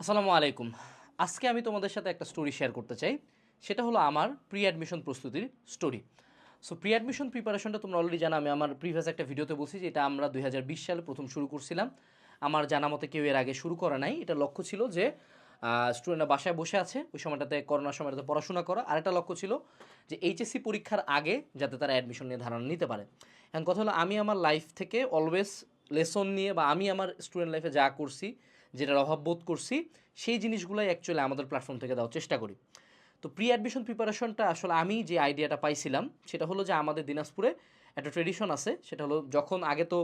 আসসালামু আলাইকুম। আজকে আমি তোমাদের সাথে একটা স্টোরি শেয়ার করতে চাই। সেটা হলো আমার প্রি অ্যাডমিশন প্রস্তুতির স্টোরি সো প্রি অ্যাডমিশন প্রিপারেশনটা তোমরা অলরেডি জানো, আমি আমার প্রিভিয়াস একটা ভিডিওতে বলছি যে এটা আমরা দু হাজার বিশ সালে প্রথম শুরু করছিলাম। আমার জানা মতে কেউ এর আগে শুরু করা নাই। এটা লক্ষ্য ছিল যে স্টুডেন্টরা বাসায় বসে আছে, ওই সময়টাতে করোনার সময়টাতে পড়াশোনা করা। আরেকটা লক্ষ্য ছিল যে এইচএসসি পরীক্ষার আগে যাতে তারা অ্যাডমিশন নিয়ে ধারণা নিতে পারে। এখন কথা হলো, আমি আমার লাইফ থেকে অলওয়েজ লেসন নিয়ে বা আমি আমার স্টুডেন্ট লাইফে যা করছি যেটার অভাব বোধ করছি, সেই জিনিসগুলোই অ্যাকচুয়ালি আমাদের প্ল্যাটফর্ম থেকে দেওয়ার চেষ্টা করি। তো প্রি অ্যাডমিশন প্রিপারেশনটা আসলে আমি যে আইডিয়াটা পাইছিলাম, সেটা হলো যে আমাদের দিনাজপুরে একটা ট্রেডিশন আছে, সেটা হলো যখন আগে তো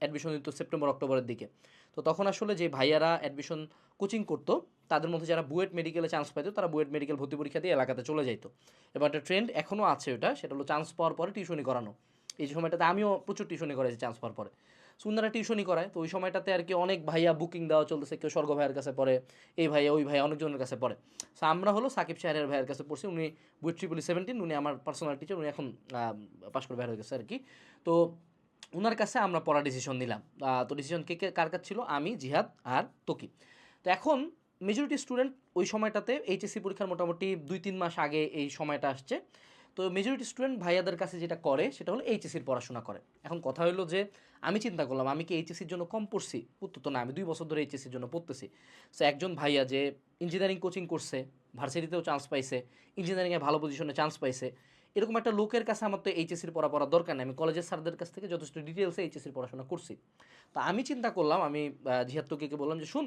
অ্যাডমিশন দিত সেপ্টেম্বর অক্টোবরের দিকে। তো তখন আসলে যে ভাইয়ারা অ্যাডমিশন কোচিং করতো, তাদের মধ্যে যারা বুয়েট মেডিকেলে চান্স পাইতো, তারা বুয়েট মেডিকেল ভর্তি পরীক্ষা দিয়ে এলাকাতে চলে যাইতো। এবার একটা ট্রেন্ড এখনও আছে ওটা, সেটা হলো চান্স পাওয়ার পরে টিউশনি করানো। এই সময়টাতে আমিও প্রচুর টিউশনি করেছি চান্স পাওয়ার পরে। সুন্দরা টিউশনই করায়। তো ওই সময়টাতে আর কি অনেক ভাইয়া বুকিং দেওয়া চলতেছে। কেউ স্বর্গ ভাইয়ের কাছে পড়ে, এই ভাইয়া, ওই ভাইয়া অনেকজনের কাছে পড়ে। সো আমরা হলো সাকিব শাহের ভাইয়ের কাছে পড়ছি। উনি বুয়েট ট্রিপলি সেভেন্টিন উনি আমার পার্সোনাল টিচার উনি এখন পাশ করে বের হয়ে গেছে আর কি। তো ওনার কাছে আমরা পড়া ডিসিশন নিলাম। তো ডিসিশন কে কে, কার কাছে ছিল? আমি, জিহাদ আর তোকি। তো এখন মেজরিটি স্টুডেন্ট ওই সময়টাতে এইচএসসি পরীক্ষার মোটামুটি দুই, তিন মাস আগে এই সময়টা আসছে। তো মেজরিটি স্টুডেন্ট ভাইয়াদের কাছে যেটা করে, সেটা হলো এইচএসির পড়াশোনা করে। এখন কথা হলো যে, আমি চিন্তা করলাম, আমি কি এইচএসির জন্য কম পড়ছি? উত্তর তো না, আমি দুই বছর ধরে এইচএসির জন্য পড়তেছি। সো একজন ভাইয়া যে ইঞ্জিনিয়ারিং কোচিং করছে, ভার্সিটিতেও চান্স পাইছে ইঞ্জিনিয়ারিংয়ে ভালো পজিশনে চান্স পাইছে, এরকম একটা লোকের কাছে আমার তো এইচএসির পড়া পড়ার দরকার নেই। আমি কলেজের স্যারদের কাছ থেকে যথেষ্ট ডিটেলসে এইচএসির পড়াশোনা করছি। তা আমি চিন্তা করলাম, আমি জিহাদ তোকে বললাম যে, শুন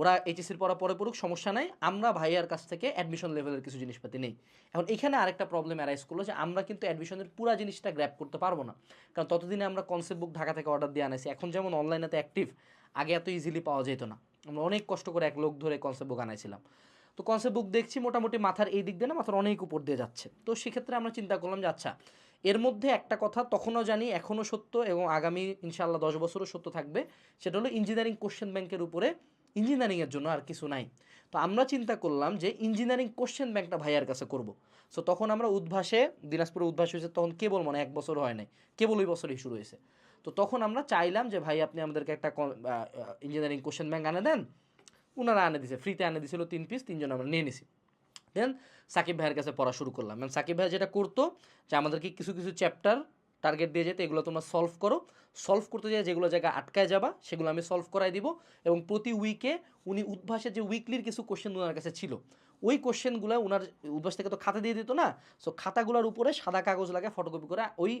ওরা এইচএসির পড়া পরে পড়ুক, সমস্যা নাই। আমরা ভাইয়ার কাছ থেকে অ্যাডমিশন লেভেলের কিছু জিনিসপাতি নেই। এখন এখানে আরেকটা প্রবলেম অ্যারাইজ করল যে আমরা কিন্তু অ্যাডমিশনের পুরো জিনিসটা গ্র্যাপ করতে পারব না। কারণ ততদিনে আমরা কনসেপ্ট বুক ঢাকা থেকে অর্ডার দিয়ে আনাইছি। এখন যেমন অনলাইনে তো অ্যাক্টিভ আগে এত ইজিলি পাওয়া যেত না। আমরা অনেক কষ্ট করে এক লোক ধরে কনসেপ্ট বুক আনাইছিলাম। তো কনসেপ্ট বুক দেখছি মোটামুটি মাথার এই দিক দিয়ে না, মাথার অনেক উপর দিয়ে যাচ্ছে। তো সেক্ষেত্রে আমরা চিন্তা করলাম যে আচ্ছা এর মধ্যে একটা কথা তখনও জানি, এখনও সত্য এবং আগামী ইনশাআল্লাহ দশ বছরও সত্য থাকবে। সেটা হলো ইঞ্জিনিয়ারিং কোশ্চেন ব্যাংকের উপরে ইঞ্জিনিয়ারিংয়ের জন্য আর কিছু নাই। তো আমরা চিন্তা করলাম যে ইঞ্জিনিয়ারিং কোশ্চেন ব্যাংকটা ভাইয়ার কাছে করব। সো তখন আমরা উদ্ভাসে, দিনাজপুরে উদ্ভাস হয়েছে, তখন কেবল মানে এক বছর হয় নাই, কেবল ওই বছরই শুরু হয়েছে। তো তখন আমরা চাইলাম যে ভাই আপনি আমাদেরকে একটা ইঞ্জিনিয়ারিং কোশ্চেন ব্যাংক আনে দেন। ওনারা আনে দিছে ফ্রিতে আনে দিছিল তিন পিস তিনজন আমরা নিয়ে নিছি। দেন সাকিব ভাইয়ের কাছে পড়া শুরু করলাম। সাকিব ভাই যেটা করতো যে আমাদেরকে কিছু কিছু চ্যাপ্টার টার্গেট দিয়ে যেতে এগুলো তোমরা সলভ করো। সলভ করতে যায় যেগুলো জায়গায় আটকায় যাবা, সেগুলো আমি সলভ করাই দিব। এবং প্রতি উইকে উনি উদ্ভাসের যে উইকলির কিছু কোশ্চেন ওনার কাছে ছিল ওই কোশ্চেনগুলো ওনার উদ্ভাস থেকে তো খাতা দিয়ে দিত না। সো খাতাগুলোর উপরে সাদা কাগজ লাগে ফটোকপি করে ওই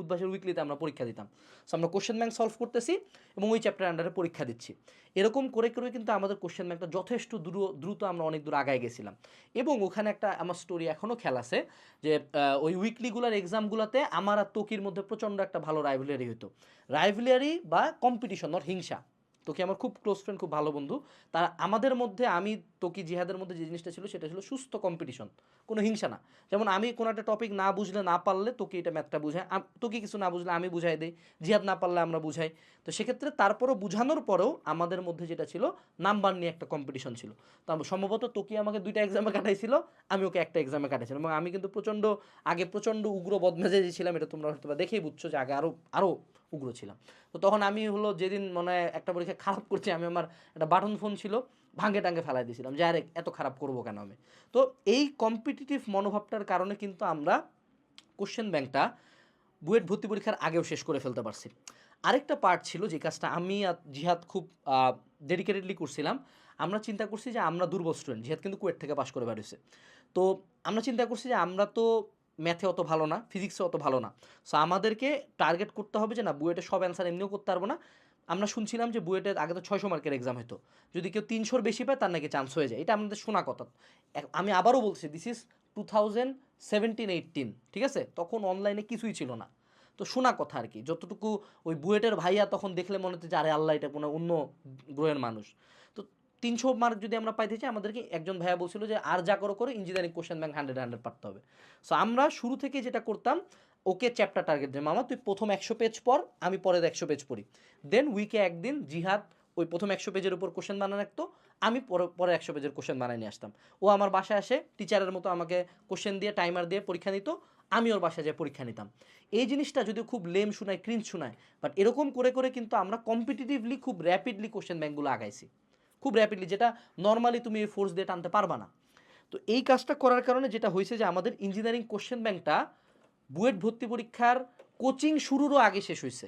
উদ্ভাসের উইকলিতে আমরা পরীক্ষা দিতাম। সো আমরা কোশ্চেন ব্যাংক সলভ করতেছি এবং ওই চ্যাপ্টার আন্ডারে পরীক্ষা দিচ্ছি। এরকম করে করে কিন্তু আমাদের কোশ্চেন ব্যাংকটা যথেষ্ট দ্রুত দ্রুত আমরা অনেক দূর আগায় গেছিলাম। এবং ওখানে একটা আমার স্টোরি এখনও খেল আছে যে ওই উইকলিগুলোর এক্সামগুলোতে আমার আর তকির মধ্যে প্রচণ্ড একটা ভালো রাইভেলারি হতো রাইভেলারি বা কম্পিটিশন ওর হিংসা। তোকে আমার খুব ক্লোজ ফ্রেন্ড খুব ভালো বন্ধু। তার আমাদের মধ্যে আমি, তোকি জিহাদের মধ্যে যে জিনিসটা ছিল, সেটা ছিল সুস্থ কম্পিটিশন কোনো হিংসা না। যেমন আমি কোনো একটা টপিক না বুঝলে, না পারলে তোকে এটা ম্যাথটা আম- তোকে কিছু না বুঝলে আমি বুঝাই দিই। জিহাদ না পারলে আমরা বুঝাই। তো সেক্ষেত্রে তারপরও বুঝানোর পরেও আমাদের মধ্যে যেটা ছিল, নাম্বার নিয়ে একটা কম্পিটিশন ছিল। তো সম্ভবত তোকে আমাকে দুইটা এক্সামে কাটাইছিল, আমি ওকে একটা এক্সামে কাটাইছিলাম। এবং আমি কিন্তু প্রচণ্ড, আগে প্রচণ্ড উগ্র বদমেজাজি ছিলাম, এটা তোমরা হয়তো দেখেই বুঝছ যে আগে আরও আরও উগ্র ছিলাম। তো তখন আমি হলো যেদিন মনে হয় একটা পরীক্ষা খারাপ করছি, আমি আমার একটা বাটন ফোন ছিল, ভাঙ্গে টাঙ্গে ফেলাই দিয়েছিলাম, যে আরে এত খারাপ করব কেন আমি? তো এই কম্পিটিটিভ মনোভাবটার কারণে কিন্তু আমরা কোশ্চেন ব্যাংকটা বুয়েট ভর্তি পরীক্ষার আগেও শেষ করে ফেলতে পারছি। আরেকটা পার্ট ছিল যে কাজটা আমি জিহাদ খুব ডেডিকেটেডলি করছিলাম, আমরা চিন্তা করছি যে আমরা দুর্বল স্টুডেন্ট জিহাদ কিন্তু কুয়েট থেকে পাশ করে বেরিয়েছে তো আমরা চিন্তা করছি যে আমরা তো ম্যাথে অত ভালো না ফিজিক্সে অত ভালো না। সো আমাদেরকে টার্গেট করতে হবে যে না বুয়েটে সব অ্যান্সার এমনিও করতে পারব না। আমরা শুনছিলাম যে বুয়েটের আগে তো ছয়শো মার্কের এক্সাম হতো যদি কেউ তিনশোর বেশি পায়, তার নাকি চান্স হয়ে যায়। এটা আমাদের শোনা কথা। আমি আবারও বলছি this is two thousand seventeen eighteen ঠিক আছে? তখন অনলাইনে কিছুই ছিল না। তো শোনা কথা আর কি, যতটুকু ওই বুয়েটের ভাইয়া তখন দেখলে মনে হচ্ছে যে, আরে আল্লাহ, এটা কোনো অন্য গ্রহের মানুষ। তিনশো মার্ক যদি আমরা পাইতে চাই, আমাদেরকে একজন ভাইয়া বলছিল যে, আর যা করো, করে engineering question bank hundred hundred পারতে হবে। সো আমরা শুরু থেকে যেটা করতাম, ওকে চ্যাপ্টার টার্গেট যে মামা, তুই প্রথম একশো পেজ পর আমি পরের একশো পেজ পড়ি। দেন উইকে একদিন জিহাদ ওই প্রথম একশো পেজের উপর কোশ্চেন বানানো রাখতো, আমি পরে একশো পেজের কোশ্চেন বানাই নিয়ে আসতাম। ও আমার বাসায় আসে টিচারের মতো আমাকে কোশ্চেন দিয়ে টাইমার দিয়ে পরীক্ষা নিত, আমি ওর বাসায় যেয়ে পরীক্ষা নিতাম। এই জিনিসটা যদিও খুব লেম শোনায় ক্রিঞ্জ শোনায় বাট এরকম করে করে কিন্তু আমরা কম্পিটিটিভলি খুব র্যাপিডলি কোশ্চেন ব্যাঙ্কগুলো আগাইছি। খুব র্যাপিডলি যেটা নর্মালি তুমি এই ফোর্স দিয়ে টানতে পারবা না। তো এই কাজটা করার কারণে যেটা হয়েছে যে আমাদের ইঞ্জিনিয়ারিং কোশ্চেন ব্যাংকটা বুয়েট ভর্তি পরীক্ষার কোচিং শুরুরও আগে শেষ হয়েছে,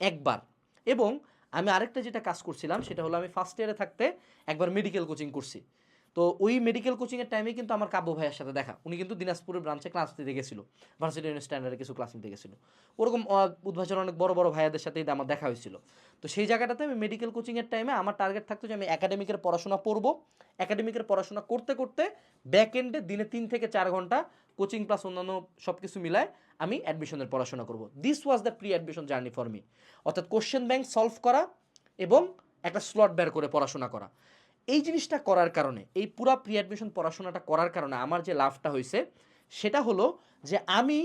একবার। এবং আমি আরেকটা যেটা কাজ করছিলাম সেটা হলো আমি ফার্স্ট ইয়ারে থাকতে একবার মেডিকেল কোচিং করছি। তো ওই মেডিকেল কোচিংয়ের টাইমে কিন্তু আমার কাব্য ভাইয়ের সাথে দেখা। উনি কিন্তু দিনাজপুরের ব্রাঞ্চে ক্লাস নিতে গেছিল। ভার্সিটি স্ট্যান্ডার্ডে কিছু ক্লাস নিতে গেছিল। ওরকম আহ, উদ্ভাসের অনেক বড় বড় ভাইয়াদের সাথেই আমার দেখা হয়েছিল। তো সেই জায়গাটাতে আমি মেডিকেল কোচিংয়ের টাইমে আমার টার্গেট থাকতো যে আমি একাডেমিকের পড়াশোনা পড়ব একাডেমিকের পড়াশোনা করতে করতে ব্যাক এন্ডে দিনে তিন থেকে চার ঘণ্টা কোচিং প্লাস অন্যান্য সব কিছু মিলায় আমি অ্যাডমিশনের পড়াশোনা করব। This was the pre admission journey for me অর্থাৎ কোশ্চেন ব্যাংক সলভ করা এবং একটা স্লট বের করে পড়াশোনা করা। এই জিনিসটা করার কারণে, এই পুরা প্রি অ্যাডমিশন পড়াশোনাটা করার কারণে আমার যে লাভটা হয়েছে, সেটা হলো যে আমি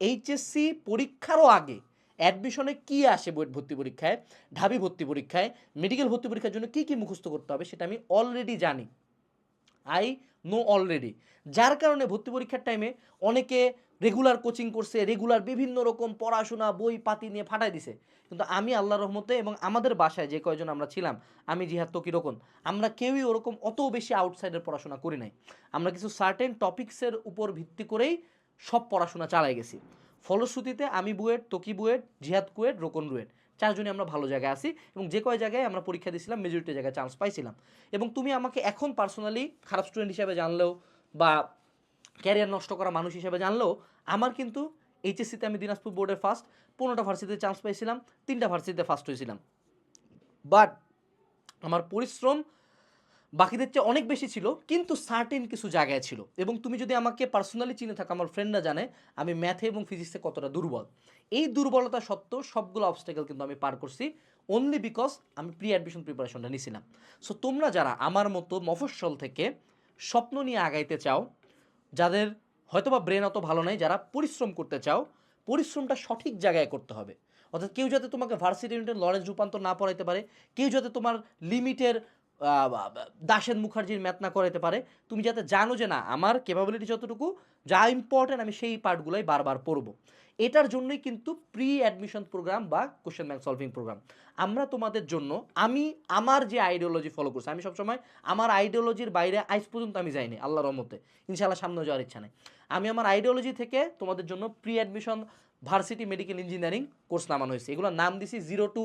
এইচএসসি পরীক্ষারও আগে অ্যাডমিশনে কি আসে ভর্তি পরীক্ষায়, ঢাবি ভর্তি পরীক্ষায় মেডিকেল ভর্তি পরীক্ষার জন্য কী কী মুখস্থ করতে হবে সেটা আমি অলরেডি জানি। আই নো অলরেডি যার কারণে ভর্তি পরীক্ষার টাইমে অনেকে রেগুলার কোচিং করছে রেগুলার বিভিন্ন রকম পড়াশোনা, বই, পাতি নিয়ে ফাটাই দিছে। কিন্তু আমি আল্লাহ রহমতে এবং আমাদের বাসায় যে কয়জন আমরা ছিলাম, আমি জিহাদ তো কীরকম আমরা কেউই ওরকম অত বেশি আউটসাইডের পড়াশোনা করি নাই। আমরা কিছু সার্টেন টপিক্সের উপর ভিত্তি করেই সব পড়াশোনা চালাই গেছি। ফলশ্রুতিতে আমি বুয়েট, তকি বুয়েট, জিহাদ কুয়েট, রোকন রুয়েট, চারজনই আমরা ভালো জায়গায় আছি এবং যে কয় জায়গায় আমরা পরীক্ষা দিয়েছিলাম মেজরিটি জায়গায় চান্স পাইছিলাম। এবং তুমি আমাকে এখন পার্সোনালি খারাপ স্টুডেন্ট হিসাবে জানলেও বা ক্যারিয়ার নষ্ট করা মানুষ হিসেবে জানলেও আমার কিন্তু এইচএসসিতে আমি দিনাজপুর বোর্ডের ফার্স্ট পনেরোটা ভার্সিটিতে চান্স পেয়েছিলাম, তিনটা ভার্সিটিতে ফার্স্ট হয়েছিলাম। বাট আমার পরিশ্রম বাকিদের চেয়ে অনেক বেশি ছিল, কিন্তু সার্টেন কিছু জায়গায় ছিল। এবং তুমি যদি আমাকে পার্সোনালি চিনে থাকো, আমার ফ্রেন্ডরা জানে, আমি ম্যাথে এবং ফিজিক্সে কতটা দুর্বল। এই দুর্বলতা সত্ত্বেও সবগুলো অবস্টেকেল কিন্তু আমি পার করছি অনলি বিকজ আমি প্রি অ্যাডমিশন প্রিপারেশনটা নিয়েছিলাম সো তোমরা যারা আমার মতো মফস্বল থেকে স্বপ্ন নিয়ে আগাইতে চাও যাদের হয়তোবা ব্রেন অত ভালো নাই, যারা পরিশ্রম করতে চাও, পরিশ্রমটা সঠিক জায়গায় করতে হবে। অর্থাৎ কেউ যাতে তোমাকে ভার্সিটি ইউনিটের লরেন্স রূপান্তর না পড়াইতে পারে, কেউ যাতে তোমার লিমিটের দাসেন মুখার্জির ম্যাথ না করাইতে পারে, তুমি যাতে জানো যে না, আমার ক্যাপাবিলিটি যতটুকু, যা ইম্পর্টেন্ট আমি সেই পার্টগুলোই বারবার পড়ব। এটার জন্যই কিন্তু প্রি অ্যাডমিশন প্রোগ্রাম বা কোশ্চেন ব্যাংক সলভিং প্রোগ্রাম আমরা তোমাদের জন্য, আমি আমার যে আইডিওলজি ফলো করছি, আমি সবসময় আমার আইডিওলজির বাইরে আজ পর্যন্ত আমি যাইনি, আল্লাহর রহমতে। ইনশাআল্লাহ সামনে যাওয়ার ইচ্ছা নেই। আমি আমার আইডিওলজি থেকে তোমাদের জন্য pre admission varsity medical engineering course নামানো হয়েছে। এগুলোর নাম দিছি zero to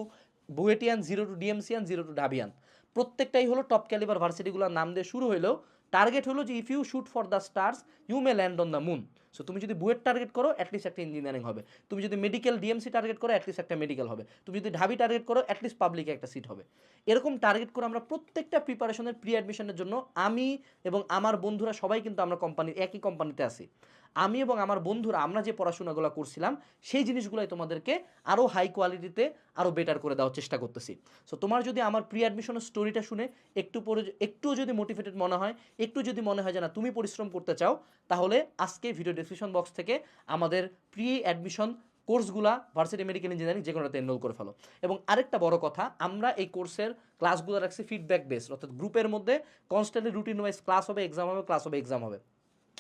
BUETian zero to DMCian zero to Dhabian প্রত্যেকটাই হলো টপ ক্যালিবার ভার্সিটিগুলোর নাম দিয়ে শুরু হলেও টার্গেট হলো যে if you shoot for the stars you may land on the moon so তুমি যদি বুয়েট টার্গেট করো অ্যাটলিস্ট একটা ইঞ্জিনিয়ারিং হবে। তুমি যদি মেডিকেল ডিএমসি টার্গেট করো অ্যাটলিস্ট একটা মেডিকেল হবে। তুমি যদি ঢাবি টার্গেট করো অ্যাটলিস্ট পাবলিকে একটা সিট হবে। এরকম টার্গেট করে আমরা প্রত্যেকটা প্রিপারেশনের প্রি অ্যাডমিশনের জন্য আমি এবং আমার বন্ধুরা সবাই কিন্তু আমরা কোম্পানি একই কোম্পানিতে আছি। আমি এবং আমার বন্ধুরা আমরা যে পড়াশোনাগুলো করছিলাম, সেই জিনিসগুলোই তোমাদেরকে আরও হাই কোয়ালিটিতে আরও বেটার করে দেওয়ার চেষ্টা করতেছি। সো তোমার যদি আমার প্রি অ্যাডমিশনের স্টোরিটা শুনে একটু পরে একটুও যদি মোটিভেটেড মনে হয় একটু যদি মনে হয় যে না, তুমি পরিশ্রম করতে চাও, তাহলে আজকে ভিডিও ডিসক্রিপশন বক্স থেকে আমাদের প্রি অ্যাডমিশন কোর্সগুলা ভার্সিটি মেডিকেল ইঞ্জিনিয়ারিং যে কোনোটাতে এনরোল করে ফেলো। এবং আরেকটা বড় কথা, আমরা এই কোর্সের ক্লাসগুলো রাখছি ফিডব্যাক বেস অর্থাৎ গ্রুপের মধ্যে কনস্ট্যান্টলি রুটিন ওয়াইজ ক্লাস হবে এক্সাম হবে ক্লাস হবে এক্সাম হবে।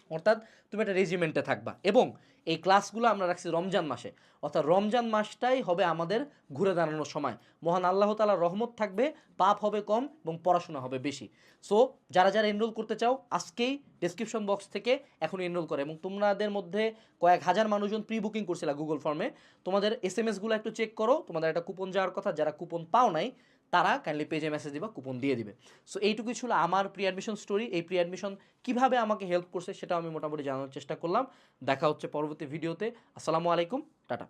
অর্থাৎ তুমি একটা রেজিমেন্টে থাকবা। এবং এই ক্লাসগুলো আমরা রাখছি রমজান মাসে। অর্থাৎ রমজান মাসটাই হবে আমাদের ঘুরে দাঁড়ানোর সময়। মহান আল্লাহ তালার রহমত থাকবে, পাপ হবে কম এবং পড়াশোনা হবে বেশি। সো যারা যারা এনরোল করতে চাও, আজকেই ডিসক্রিপশন বক্স থেকে এখন এনরোল করে এবং তোমাদের মধ্যে কয়েক হাজার মানুষজন প্রি বুকিং করছিল গুগল ফর্মে তোমাদের এস এম একটু চেক করো, তোমাদের একটা কুপন যাওয়ার কথা, যারা কুপন পাও নাই তারা কাইন্ডলি পেজে মেসেজ দিবা কুপন দিয়ে দিবে। সো এইটুকুই ছিল আমার প্রি অ্যাডমিশন স্টোরি এই প্রি অ্যাডমিশন কীভাবে আমাকে হেল্প করছে সেটা আমি মোটামুটি জানানোর চেষ্টা করলাম। দেখা হচ্ছে পরবর্তী ভিডিওতে আসসালামু আলাইকুম, টাটা।